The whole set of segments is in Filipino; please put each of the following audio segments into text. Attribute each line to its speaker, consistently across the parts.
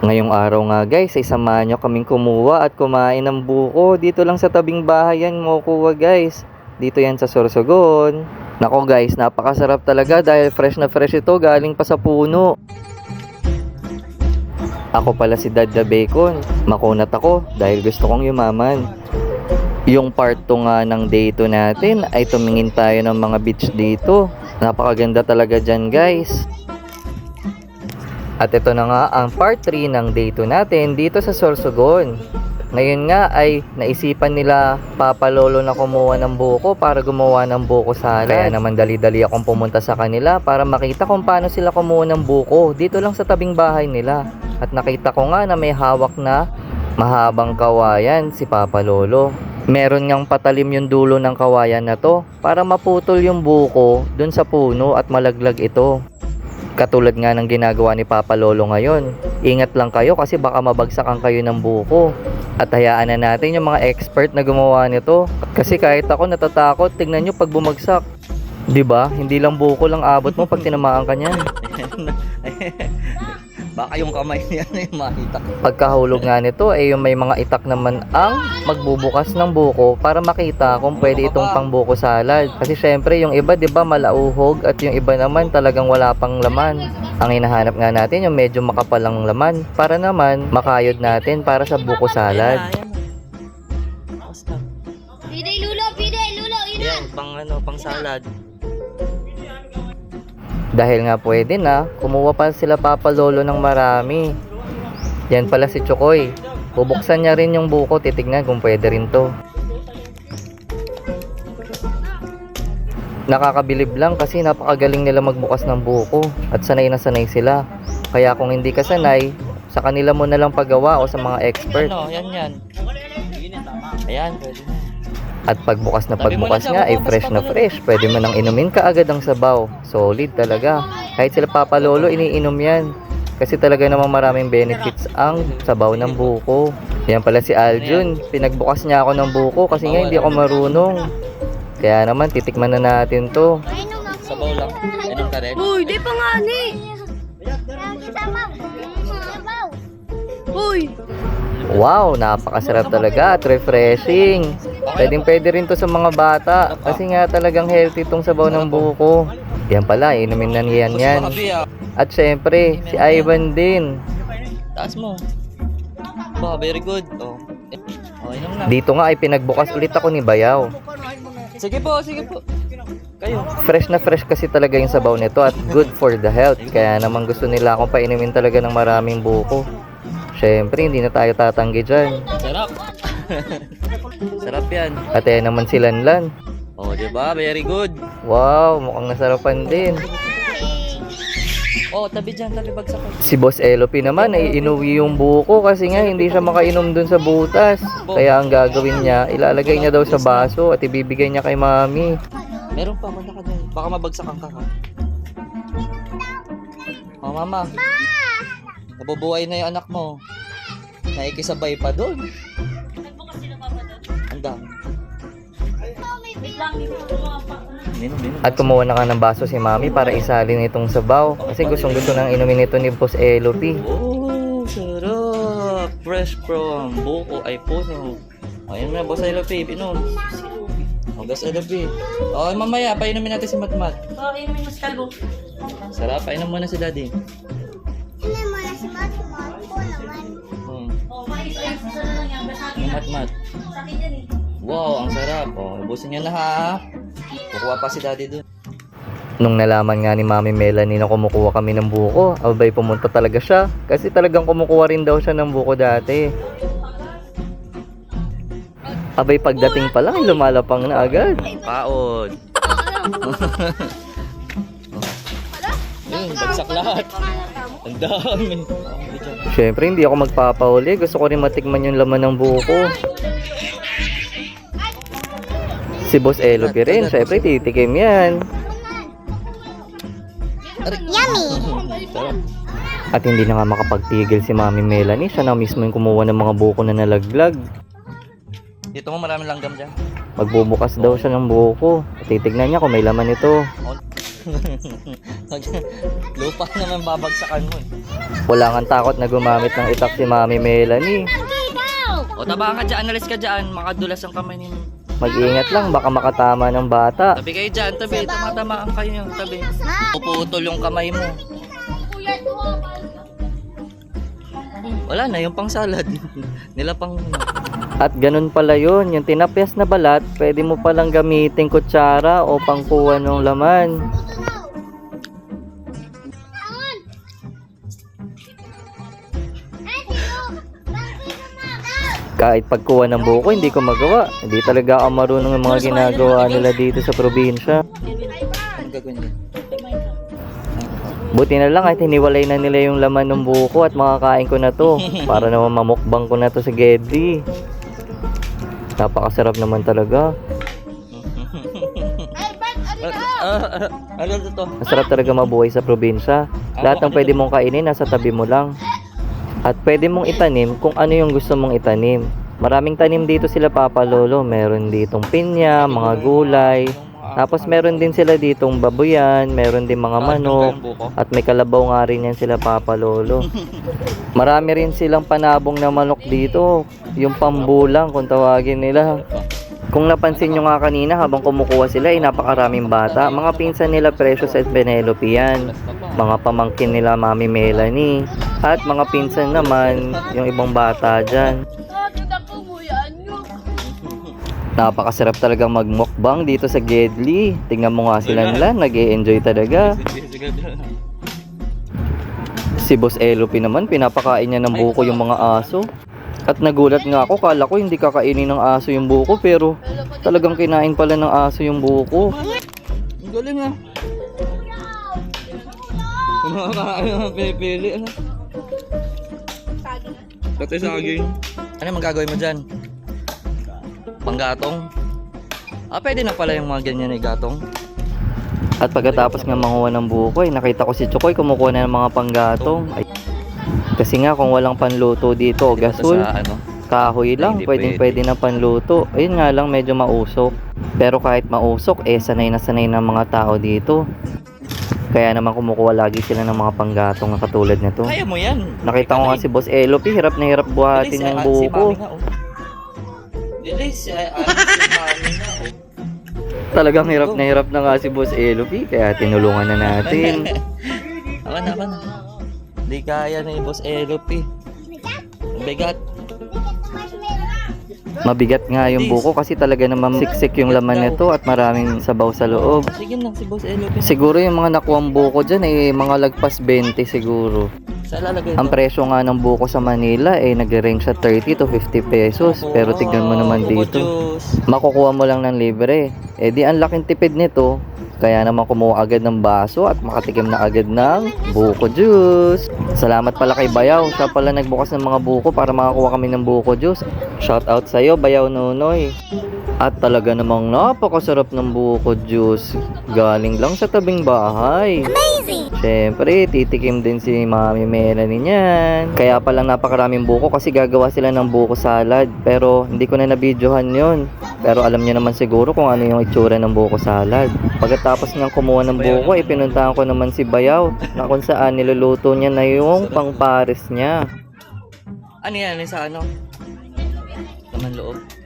Speaker 1: Ngayong araw nga guys, ay samahan nyo kaming kumuha at kumain ng buko. Dito lang sa tabing bahay yan mo kuha guys. Dito yan sa Sorsogon. Nako guys, napakasarap talaga dahil fresh na fresh ito galing pa sa puno. Ako pala si Dad the Bacon. Makunat ako dahil gusto kong yumaman. Yung part 2 nga ng day 2 natin ay tumingin tayo ng mga beach dito. Napakaganda talaga dyan guys. At ito na nga ang part 3 ng day 2 natin dito sa Sorsogon. Ngayon nga ay naisipan nila Papa Lolo na kumuha ng buko para gumawa ng buko salad. Kaya naman dali-dali akong pumunta sa kanila para makita kung paano sila kumuha ng buko dito lang sa tabing bahay nila. At nakita ko nga na may hawak na mahabang kawayan si Papa Lolo. Meron ngang patalim yung dulo ng kawayan na to para maputol yung buko dun sa puno at malaglag ito. Katulad nga ng ginagawa ni Papa Lolo ngayon. Ingat lang kayo kasi baka mabagsakan kayo ng buko. At hayaan na natin yung mga expert na gumawa nito. Kasi kahit ako natatakot, tignan nyo pag bumagsak. 'Di ba? Hindi lang buko lang abot mo pag tinamaan ka niyan.
Speaker 2: Baka yung kamay niya na yung makita.
Speaker 1: Pagkahulog nga nito ay yung may mga itak naman ang magbubukas ng buko para makita kung pwede itong pangbuko salad. Kasi syempre yung iba 'di ba malauhog at yung iba naman talagang wala pang laman. Ang hinahanap nga natin yung medyo makapalang laman para naman makayod natin para sa buko salad.
Speaker 3: Pide lulo, pide lulo, ina.
Speaker 2: Yan, pang ano, pang salad.
Speaker 1: Dahil nga pwede na, kumuha pa sila Papa Lolo ng marami. Yan pala si Chokoy. Bubuksan niya rin yung buko, titignan kung pwede rin to. Nakakabilib lang kasi napakagaling nila magbukas ng buko at sanay na sanay sila. Kaya kung hindi ka sanay, sa kanila mo na lang pagawa o sa mga expert.
Speaker 2: Ano, yan yan. Ayan, pwede na.
Speaker 1: At pagbukas na pagbukas nga ay fresh na fresh. Pwede mo nang inumin kaagad ang sabaw. Solid talaga. Kahit sila Papa Lolo, iniinom yan. Kasi talaga namang maraming benefits ang sabaw ng buko. Yan pala si Aljun. Pinagbukas niya ako ng buko kasi nga hindi ako marunong. Kaya naman titikman na natin to.
Speaker 2: Sabaw lang. Inom ka rin.
Speaker 4: Uy, di pa nga ni. Uy,
Speaker 1: Wow, napakasarap talaga at refreshing. Pwedeng pwede rin to sa mga bata kasi nga talagang healthy tong sabaw ng buko. Yan pala, inumin na niyan yan. At syempre, si Ivan din.
Speaker 2: Taas mo. Ba, very good. Oh.
Speaker 1: Dito nga ay pinagbukas ulit ako ni Bayaw.
Speaker 2: Sige po, sige po. Kayo.
Speaker 1: Fresh na fresh kasi talaga yung sabaw nito at good for the health. Kaya naman gusto nila akong painumin talaga ng maraming buko. Syempre, hindi na tayo tatanggi dyan.
Speaker 2: Sarap. Yan.
Speaker 1: At ayan naman si Lanlan.
Speaker 2: Oh, di ba? Very good.
Speaker 1: Wow, mukhang nasarapan din.
Speaker 2: Oh, tabi dyan, tabi bagsak.
Speaker 1: Si Boss Elopi naman ay inuwi yung buko kasi nga hindi siya makainom dun sa butas. Kaya ang gagawin niya, ilalagay niya daw sa baso at ibibigay niya kay mami.
Speaker 2: Meron pa, manda ka dyan. Baka mabagsak ang kaka. Oh, mama. Nabubuhay na yung anak mo. Naikisabay pa doon.
Speaker 1: At kumuha na ka ng baso si mami para isalin itong sabaw. Kasi gustong gusto nang inumin ito ni Boss Elopi.
Speaker 2: Oh, sarap. Fresh from buko ay puno. Ayun na, boss LP, pinom. Oh, boss LP. Oh, mamaya, painumin natin si Matmat.
Speaker 4: oh, inumin mo si Kalbo.
Speaker 2: Sarap, painom muna si Daddy.
Speaker 3: Inom mo na si. Mati ko naman.
Speaker 2: Hmm.
Speaker 4: Oh, mais, ay, gusto na lang yan. Basta
Speaker 2: Matmat.
Speaker 4: sa akin yan eh.
Speaker 2: Wow, ang sarap. Oh, ubusin niyo na ha. Kukuha pa si Daddy dun.
Speaker 1: Nung nalaman nga ni Mami Melanie na kumukuha kami ng buko, abay pumunta talaga siya. Kasi talagang kumukuha rin daw siya ng buko dati. Abay pagdating pa lang, lumalapang na agad.
Speaker 2: Paod. Yun, bagsak lahat. Ang dami.
Speaker 1: Siyempre, hindi ako magpapahuli. Gusto ko rin matikman yung laman ng buko. Si Boss Elopi rin, syempre titikim yan.
Speaker 3: Yummy.
Speaker 1: At hindi na nga makapagtigil si Mami Melanie. Siya na mismo yung kumuha ng mga buko na nalaglag.
Speaker 2: Dito mo maraming langgam dyan.
Speaker 1: Magbubukas daw siya ng buko. At titignan niya kung may laman ito.
Speaker 2: Lupa naman babagsakan mo eh.
Speaker 1: Wala kang takot na gumamit ng itak si Mami Melanie.
Speaker 2: O taba ka dyan, alis ka dyan. Makadulas ang kamay ni
Speaker 1: Mag-ingat lang, baka makatama ng bata.
Speaker 2: Tabi kayo dyan, tabi. Tama-tamaan kayo yung tabi. Puputol yung kamay mo. Wala na, yung pang salad. Nila pang...
Speaker 1: At ganun pala yun, yung tinapyas na balat, pwede mo palang gamitin kutsara o pangkuha ng laman. Kahit pagkuha ng buko, hindi ko magawa. Hindi talaga ako marunong ng mga ginagawa nila dito sa probinsya. Buti na lang at hiniwalay na nila yung laman ng buko at makakain ko na to. Para naman mamukbang ko na to sa Gedli. Napakasarap naman talaga.
Speaker 2: Ah, ah?
Speaker 1: Masarap talaga mabuhay sa probinsya. Lahat ng pwede mong kainin nasa tabi mo lang. At pwede mong itanim kung ano yung gusto mong itanim. Maraming tanim dito sila Papa Lolo. Meron ditong pinya, mga gulay. Tapos meron din sila ditong babuyan, meron din mga manok. At may kalabaw nga rin yan sila Papa Lolo. Marami rin silang panabong na manok dito. Yung pambulang kung tawagin nila. Kung napansin nyo nga kanina habang kumukuha sila ay napakaraming bata. Mga pinsan nila Precious at Penelope yan. Mga pamangkin nila Mami Melanie. At mga pinsan naman yung ibang bata dyan. Napakasarap talagang magmukbang dito sa Gedli. Tingnan mo nga sila nila, nag enjoy talaga. Si Boss Elope naman, pinapakain niya ng buko yung mga aso. At nagulat nga ako, kala ko hindi kakainin ng aso yung buko, pero talagang kinain pala ng aso yung buko.
Speaker 2: Ang galing ah. Kumakain ng pipili. Ano? Pati saging. Ano magagawin mo dyan? Panggatong? Ah, pwede na pala yung mga ganyan ay gatong.
Speaker 1: At pagkatapos nga manguha ng buko, ay nakita ko si Chokoy kumukuha na ng mga panggatong. Ay, kasi nga kung walang panluto dito, gasol,
Speaker 2: ano?
Speaker 1: kahoy lang, pwedeng
Speaker 2: pwede.
Speaker 1: pwede na panluto. Ayun nga lang, medyo mausok. Pero kahit mausok, eh sanay na sanay ng mga tao dito. Kaya naman kumukuha lagi sila ng mga panggatong na katulad nito.
Speaker 2: Kaya mo yan.
Speaker 1: Nakita ko nga si Boss Elope, hirap na hirap buhatin yung.
Speaker 2: Mami nga oh. Oh.
Speaker 1: Talagang hirap na hirap na nga si Boss Elope, kaya tinulungan na natin.
Speaker 2: Ako na, ako na. Hindi kaya na yung boss Elope. Ang bigat.
Speaker 1: Mabigat nga yung buko kasi talaga naman siksik yung laman nito at maraming sabaw sa loob.
Speaker 2: Sige lang si boss Elope.
Speaker 1: Siguro yung mga nakuwang buko dyan ay mga lagpas 20 siguro. Ang presyo nga ng buko sa Manila ay nagre-range sa 30 to 50 pesos. Pero tignan mo naman dito. Makukuha mo lang ng libre. Eh di ang laking tipid nito. Kaya naman kumuha agad ng baso at makatikim na agad ng buko juice. Salamat pala kay Bayaw. Siya pala nagbukas ng mga buko para makakuha kami ng buko juice. Shout out sa'yo, Bayaw Nunoy. At talaga namang napakasarap ng buko juice. Galing lang sa tabing bahay. Amazing! Siyempre, titikim din si Mami Melanie niyan. Kaya palang napakaraming buko kasi gagawa sila ng buko salad. Pero hindi ko na nabidyohan yon. Pero alam niyo naman siguro kung ano yung itsura ng buko salad. Pagkatapos ng kumuha ng buko, ipinuntahan ko naman si Bayaw na kung saan niluluto niya na yung pangpares niya.
Speaker 2: Ano yan? Ano sa ano? Laman loob.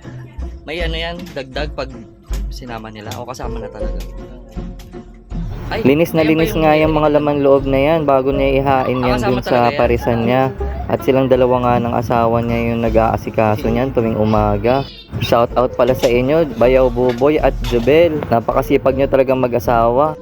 Speaker 2: May ano yan? Dagdag pag sinama nila o kasama na talaga? Ay,
Speaker 1: Linis na linis nga yung mga laman loob na yan bago niya ihain
Speaker 2: Ah,
Speaker 1: yan dun
Speaker 2: talaga
Speaker 1: sa
Speaker 2: yan.
Speaker 1: parisan niya. At silang dalawa nga ng asawa niya yung nag-aasikaso niyan tuwing umaga. Shout out pala sa inyo, Bayaw Buboy at Jubel. Napakasipag nyo talagang mag-asawa.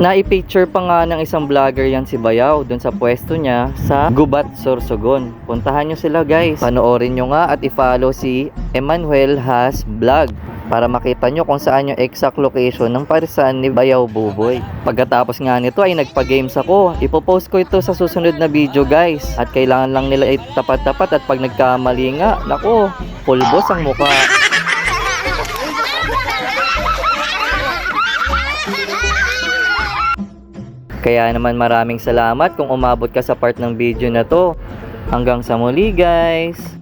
Speaker 1: Nai-picture pa nga ng isang vlogger yan si Bayaw dun sa pwesto niya sa Gubat, Sorsogon. Puntahan nyo sila guys. Panoorin nyo nga at i-follow si Emmanuel Has Vlog para makita nyo kung saan yung exact location ng parisan ni Bayaw Buboy. Pagkatapos nga nito ay nagpa-games ako. Ipopost ko ito sa susunod na video guys. At kailangan lang nila itapat-tapat at pag nagkamali nga, nako, pulbos ang mukha. Kaya naman maraming salamat kung umabot ka sa part ng video na to. Hanggang sa muli guys!